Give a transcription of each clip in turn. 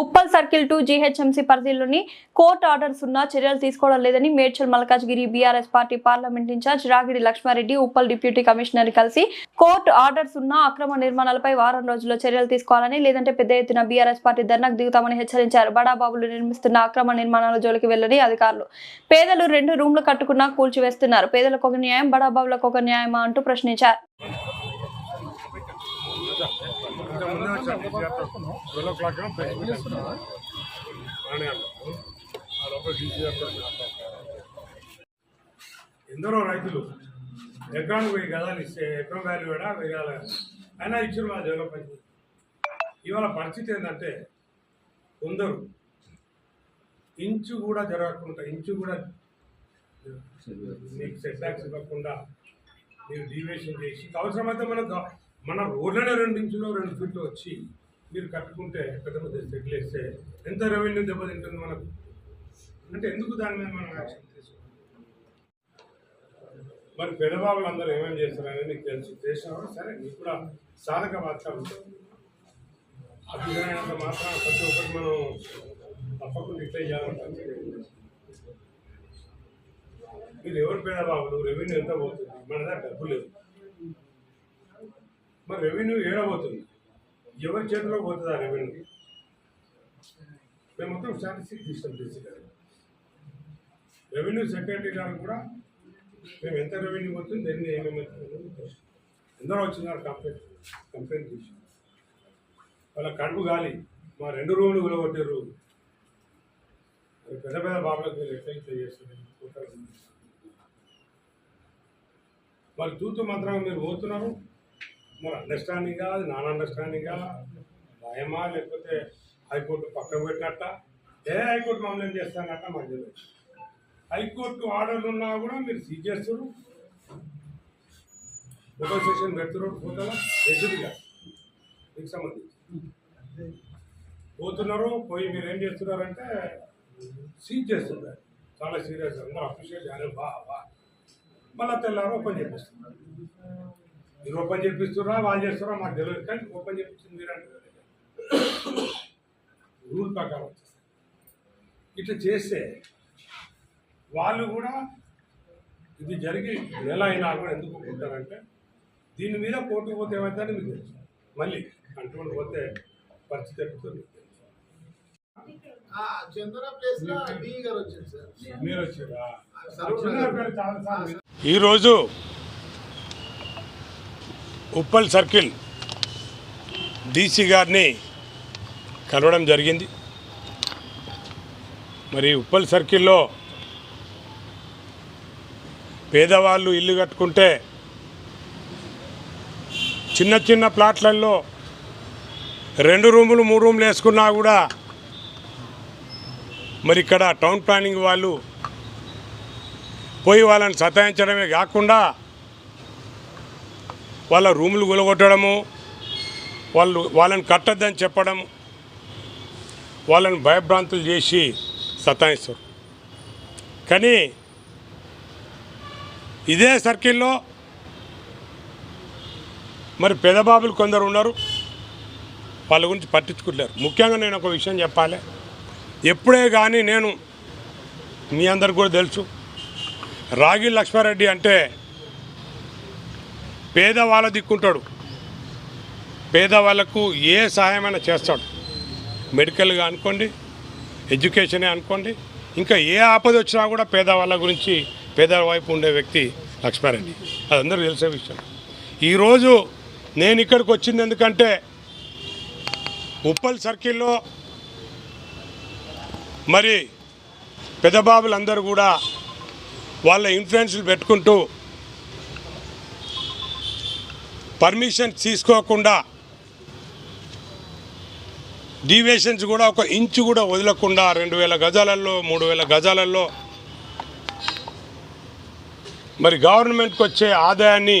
Uppal circle to GHMC పరిధిలోని court orders ఉన్నా చర్యలు తీసుకోవడం లేదని Medchal Malkajgiri BRS party parliament in charge Ragidi Lakshma Reddy Uppal deputy commissioner కలిసి కోర్టు ఆర్డర్స్ ఉన్నా అక్రమ నిర్మాణాలపై వారం రోజుల్లో చర్యలు తీసుకోవాలని లేదంటే పెద్ద ఎత్తున బీఆర్ఎస్ పార్టీ ధర్నాకు దిగుతామని హెచ్చరించారు. బడాబాబులు నిర్మిస్తున్న అక్రమ నిర్మాణాల జోలికి వెళ్ళని అధికారులు. పేదలు రెండు రూమ్లు కట్టుకున్నా కూల్చివేస్తున్నారు. పేదలకు ఒక న్యాయం బడాబాబులకు ఒక న్యాయమా అంటూ ప్రశ్నించారు. ఇంకా ముందే వచ్చాను. Twelve o'clock. ఎందరో రైతులు ఎకరానికి వెయ్యి గదాలు ఇస్తే ఎకరం వాల్యూ కూడా వేయాల అయినా వాళ్ళ జగన్ పని ఇవాళ పరిస్థితి ఏంటంటే కొందరు ఇంచు కూడా జరగకుండా ఇంచు కూడా మీకు సెట్ బ్యాక్స్ ఇవ్వకుండా మీరు డీవియేషన్ చేసి అవసరమైతే మన గ- మన రోడ్లనే రెండు ఇంచులు రెండు ఫీట్లు వచ్చి మీరు కట్టుకుంటే పెద్ద పెద్ద సెటిల్ వేస్తే ఎంత రెవెన్యూ దెబ్బతింటుంది మనకు? అంటే ఎందుకు దాని మీద మనం యాక్షన్ తీసుకోవాలి? మరి పెదబాబులు అందరూ ఏమేమి చేస్తారని నీకు తెలుసు. చేసినప్పుడు సరే నీకు కూడా సాధక మాత్రం అభిప్రాయంత మాత్రం ప్రతి ఒక్కటి మనం తప్పకుండా ఇట్లా చేయాలంటే. మీరు ఎవరు పేదబాబులు? రెవెన్యూ ఎంత పోతుంది? మన దగ్గర డబ్బు లేదు. మరి రెవెన్యూ ఏడబోతుంది ఎవరి చేతిలో పోతుంది ఆ రెవెన్యూ మేము మొత్తం స్టాటిస్టిక్ తీస్తాం డీసీ రెవెన్యూ సెక్రటరీ గారు కూడా మేము ఎంత రెవెన్యూ పోతుంది ఎన్ని ఏమేమి ఎందరో వచ్చినారు కంప్లైంట్ కంప్లైంట్ చేసి. వాళ్ళ కడుపు గాలి మా రెండు రూములు కూలగొట్టారు మరి పెద్ద పెద్ద బాబులకు మీరు ఎట్లా చేస్తున్నారు మరి తూతు మంత్రంగా మీరు పోతున్నారు. మరి అండర్స్టాండింగా అది నాన్ అండర్స్టాండింగా భయమా లేకపోతే హైకోర్టు పక్కన పెట్టినట్ట? ఏ హైకోర్టు మమ్మల్ని చేస్తానట్ట మాకు హైకోర్టు ఆర్డర్లు ఉన్నా కూడా మీరు సీజ్ చేస్తారు ఫోటో సెషన్ పెడుతున్నారు పోతారా? ఎదురుగా మీకు సంబంధించి. పోతున్నారు పోయి మీరు ఏం చేస్తున్నారంటే సీజ్ చేస్తున్నారు. చాలా సీరియస్ అందరూ అప్రిషియేట్ చేయాలి. బా బా. మళ్ళీ తెల్లారు ఓపెన్ చేపిస్తున్నారు. మీరు ఓపెన్ చేపిస్తున్నారా? వాళ్ళు చేస్తున్నారా? మాకు తెలియదు కానీ ఓపెన్ చేపించింది మీరు అంటే రూల్ ప్రకారం వచ్చేస్తారు ఇట్లా చేస్తే వాళ్ళు కూడా ఇది జరిగి నెల అయినా కూడా ఎందుకు ఒప్పుకుంటారంటే దీని మీద కోర్టుకు పోతే ఏమవుతుందని మీకు తెలుసు. మళ్ళీ అంటుకుంటూ పోతే పరిస్థితి ఎక్కుతుంది మీరు వచ్చారా. ఈరోజు ఉప్పల్ సర్కిల్ డీసీ గారిని కలవడం జరిగింది. మరి ఉప్పల్ సర్కిల్లో పేదవాళ్ళు ఇల్లు కట్టుకుంటే చిన్న చిన్న ప్లాట్లలో రెండు రూములు మూడు రూములు వేసుకున్నా కూడా మరి ఇక్కడ టౌన్ ప్లానింగ్ వాళ్ళు పోయి వాళ్ళని సతాయించడమే కాకుండా వాళ్ళ రూములు గులగొట్టడము వాళ్ళు వాళ్ళని కట్టద్దని చెప్పడం వాళ్ళని భయభ్రాంతులు చేసి సతాయిస్తారు. కానీ ఇదే సర్కిల్లో మరి పెదబాబులు కొందరు ఉన్నారు. వాళ్ళ గురించి పట్టించుకుంటారు ముఖ్యంగా నేను ఒక విషయం చెప్పాలి. ఎప్పుడే కానీ నేను మీ అందరికి కూడా తెలుసు. రాగి లక్ష్మారెడ్డి అంటే పేదవాళ్ళ దిక్కుంటాడు. పేదవాళ్ళకు ఏ సహాయమైనా చేస్తాడు. మెడికల్గా అనుకోండి ఎడ్యుకేషనే అనుకోండి ఇంకా ఏ ఆపద వచ్చినా కూడా పేదవాళ్ళ గురించి పేద వైపు ఉండే వ్యక్తి లక్ష్మారెడ్డి. అది అందరూ తెలిసే విషయం. ఈరోజు నేను ఇక్కడికి వచ్చింది ఎందుకంటే ఉప్పల్ సర్కిల్లో మరి పెద్దబాబులందరూ కూడా వాళ్ళ ఇన్ఫ్లుయెన్స్లు పెట్టుకుంటూ పర్మిషన్ తీసుకోకుండా డీవియేషన్స్ కూడా ఒక ఇంచు కూడా వదలకుండా రెండు వేల గజాలలో మూడు వేల గజాలలో మరి గవర్నమెంట్కి వచ్చే ఆదాయాన్ని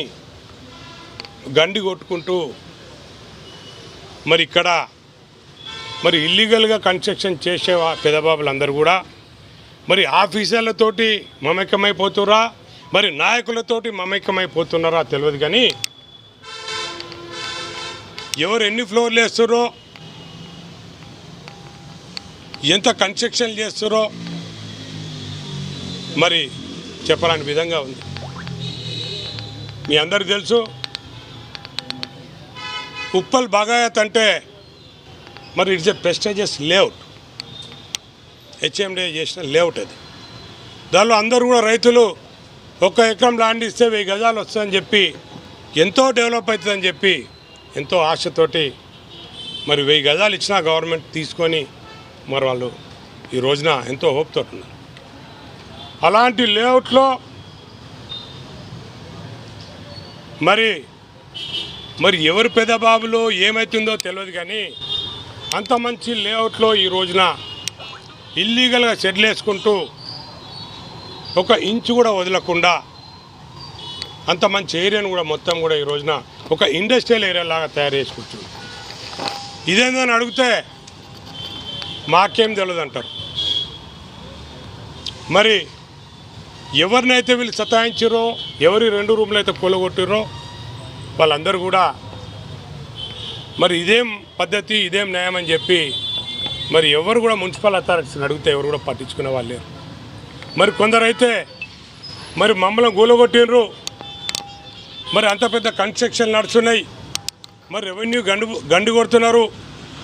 గండి కొట్టుకుంటూ మరి ఇక్కడ మరి ఇల్లీగల్గా కన్స్ట్రక్షన్ చేసే పెదబాబులందరూ కూడా మరి ఆఫీసర్లతోటి మమేకమైపోతురా మరి నాయకులతోటి మమేకమైపోతున్నారా తెలియదు కానీ ఎవరు ఎన్ని ఫ్లోర్లు వేస్తారో ఎంత కన్స్ట్రక్షన్ చేస్తారో మరి చెప్పాలని విధంగా ఉంది. మీ అందరికి తెలుసు ఉప్పల్ బాగాయత్ అంటే మరి it's a prestigious layout. HMDA చేసిన లేఅవుట్ అది. దానిలో అందరూ కూడా రైతులు ఒక్క ఎకరం ల్యాండ్ ఇస్తే వెయ్యి గజాలు వస్తుందని చెప్పి ఎంతో డెవలప్ అవుతుందని చెప్పి ఎంతో ఆశతోటి మరి వెయ్యి గజాలు ఇచ్చినా గవర్నమెంట్ తీసుకొని మరి వాళ్ళు ఈ రోజున ఎంతో హోప్తో ఉన్నారు. అలాంటి లేఅవుట్లో మరి మరి ఎవరు పెదబాబులో ఏమవుతుందో తెలియదు కానీ అంత మంచి లేఅవుట్లో ఈ రోజున ఇల్లీగల్గా షెడ్లు వేసుకుంటూ ఒక ఇంచు కూడా వదలకుండా అంత మంచి ఏరియాను కూడా మొత్తం కూడా ఈ రోజున ఒక ఇండస్ట్రియల్ ఏరియా లాగా తయారు చేసి కూర్చుంది. ఇదేందని అడిగితే మాకేం తెలియదు అంటారు మరి ఎవరినైతే వీళ్ళు సతాయించారో ఎవరి రెండు రూమ్లు అయితే కూలగొట్టిరో వాళ్ళందరూ కూడా మరి ఇదేం పద్ధతి ఇదేం న్యాయం అని చెప్పి మరి ఎవరు కూడా మున్సిపల్ అథారిటీస్ని అడిగితే ఎవరు కూడా పట్టించుకునే వాళ్ళు లేరు. మరి కొందరైతే మరి మమ్మల్ని గూలగొట్టినరు మరి అంత పెద్ద కన్స్ట్రక్షన్ నడుస్తున్నాయి. మరి రెవెన్యూ గండు గండు కొడుతున్నారు.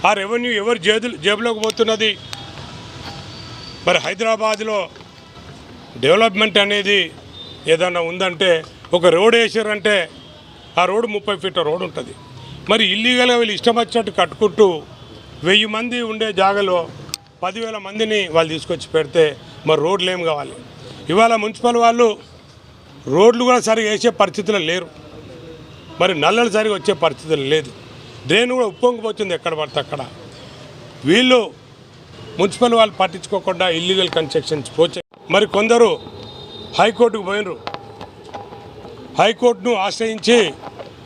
ఆ రెవెన్యూ ఎవరు జేబులు జేబులోకి పోతున్నది? మరి హైదరాబాద్లో డెవలప్మెంట్ అనేది ఏదైనా ఉందంటే ఒక రోడ్ వేసారంటే ఆ రోడ్డు ముప్పై ఫీట్ల రోడ్ ఉంటుంది. మరి ఇల్లీగల్గా వీళ్ళు ఇష్టం వచ్చినట్టు కట్టుకుంటూ వెయ్యి మంది ఉండే జాగాలో పదివేల మందిని వాళ్ళు తీసుకొచ్చి పెడితే మరి రోడ్లు ఏం కావాలి? ఇవాళ మున్సిపల్ వాళ్ళు రోడ్లు కూడా సరిగా వేసే పరిస్థితులు లేరు. మరి నల్లలు సరిగా వచ్చే పరిస్థితులు లేదు. డ్రైన్ కూడా ఉప్పొంగిపోతుంది ఎక్కడ పడితే అక్కడ. వీళ్ళు మున్సిపల్ వాళ్ళు పట్టించుకోకుండా ఇల్లీగల్ కన్స్ట్రక్షన్స్ పోచే మరి కొందరు హైకోర్టుకు పోయినరు. హైకోర్టును ఆశ్రయించి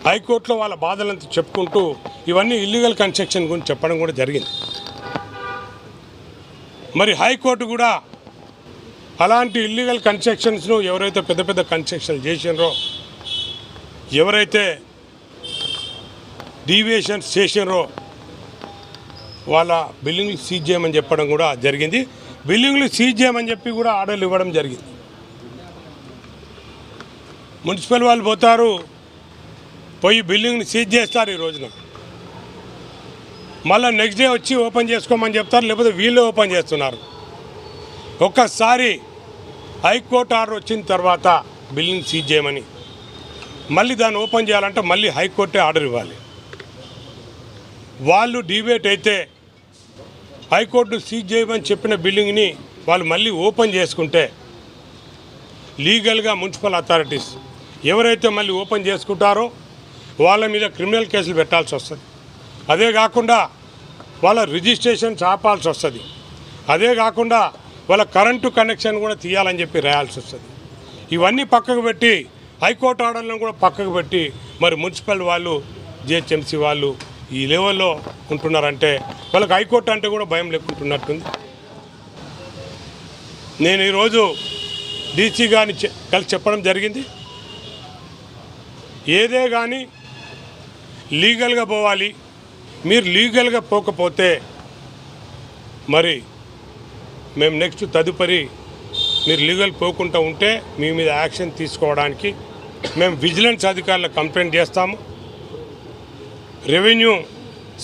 హైకోర్టులో వాళ్ళ బాధలంతా చెప్పుకుంటూ ఇవన్నీ ఇల్లీగల్ కన్స్ట్రక్షన్ గురించి చెప్పడం కూడా జరిగింది. మరి హైకోర్టు కూడా అలాంటి ఇల్లీగల్ కన్స్ట్రక్షన్స్ను ఎవరైతే పెద్ద పెద్ద కన్స్ట్రక్షన్ చేసినారో ఎవరైతే డీవియేషన్స్ చేసినారో వాళ్ళ బిల్డింగ్లు సీజ్ చేయమని చెప్పడం కూడా జరిగింది. బిల్డింగ్లు సీజ్ చేయమని చెప్పి కూడా ఆర్డర్లు ఇవ్వడం జరిగింది. మున్సిపల్ వాళ్ళు పోతారు పోయి బిల్డింగ్ని సీజ్ చేస్తారు ఈ రోజున. మళ్ళీ నెక్స్ట్ డే వచ్చి ఓపెన్ చేసుకోమని చెప్తారు లేకపోతే వీళ్ళే ఓపెన్ చేస్తున్నారు. ఒక్కసారి హైకోర్టు ఆర్డర్ వచ్చిన తర్వాత బిల్డింగ్ సీజ్ చేయమని మళ్ళీ దాన్ని ఓపెన్ చేయాలంటే మళ్ళీ హైకోర్టే ఆర్డర్ ఇవ్వాలి. వాళ్ళు డిబేట్ అయితే హైకోర్టు సీజ్ చేయమని చెప్పిన బిల్డింగ్ని వాళ్ళు మళ్ళీ ఓపెన్ చేసుకుంటే లీగల్గా మున్సిపల్ అథారిటీస్ ఎవరైతే మళ్ళీ ఓపెన్ చేసుకుంటారో వాళ్ళ మీద క్రిమినల్ కేసులు పెట్టాల్సి వస్తుంది. అదే కాకుండా వాళ్ళ రిజిస్ట్రేషన్స్ ఆపాల్సి వస్తుంది. అదే కాకుండా వాళ్ళ కరెంటు కనెక్షన్ కూడా తీయాలని చెప్పి రాయాల్సి వస్తుంది. ఇవన్నీ పక్కకు పెట్టి హైకోర్టు ఆర్డర్లను కూడా పక్కకు పెట్టి మరి మున్సిపల్ వాళ్ళు జిహెచ్ఎంసీ వాళ్ళు ఈ లెవెల్లో ఉంటున్నారంటే వాళ్ళకి హైకోర్టు అంటే కూడా భయం లేకుంటున్నట్టుంది. నేను ఈరోజు డీసీ గారిని చె- కలిసి చెప్పడం జరిగింది. ఏదే కానీ లీగల్గా పోవాలి. మీరు లీగల్గా పోకపోతే మరి మేము నెక్స్ట్ తదుపరి మీరు లీగల్ పోకుండా ఉంటే మీ మీద యాక్షన్ తీసుకోవడానికి మేము విజిలెన్స్ అధికారులకు కంప్లైంట్ చేస్తాము. రెవెన్యూ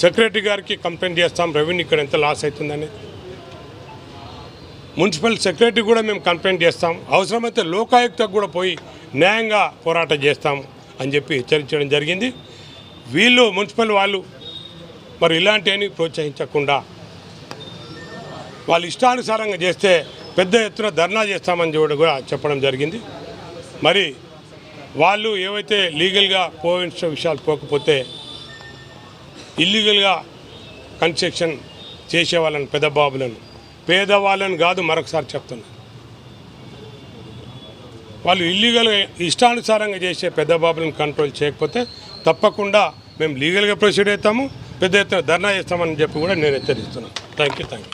సెక్రటరీ గారికి కంప్లైంట్ చేస్తాం రెవెన్యూ ఇక్కడ ఎంత లాస్ అవుతుందని. మున్సిపల్ సెక్రటరీ కూడా మేము కంప్లైంట్ చేస్తాం అవసరమైతే లోకాయుక్తకు కూడా పోయి న్యాయంగా పోరాటం చేస్తాం అని చెప్పి హెచ్చరించడం జరిగింది. వీళ్ళు మున్సిపల్ వాళ్ళు మరి ఇలాంటివన్నీ ప్రోత్సహించకుండా వాళ్ళు ఇష్టానుసారంగా చేస్తే పెద్ద ఎత్తున ధర్నా చేస్తామని చూడ కూడా చెప్పడం జరిగింది. మరి వాళ్ళు ఏవైతే లీగల్గా పోయిన విషయాలు పోకపోతే ఇల్లీగల్గా కన్స్ట్రక్షన్ చేసేవాళ్ళని పెద్ద బాబులను పేదవాళ్ళని కాదు మరొకసారి చెప్తున్నా. వాళ్ళు ఇల్లీగల్గా ఇష్టానుసారంగా చేసే పెద్ద బాబులను కంట్రోల్ చేయకపోతే తప్పకుండా మేము లీగల్గా ప్రొసీడ్ అవుతాము పెద్ద ఎత్తున ధర్నా చేస్తామని చెప్పి కూడా నేను హెచ్చరిస్తున్నాను. Thank you thank you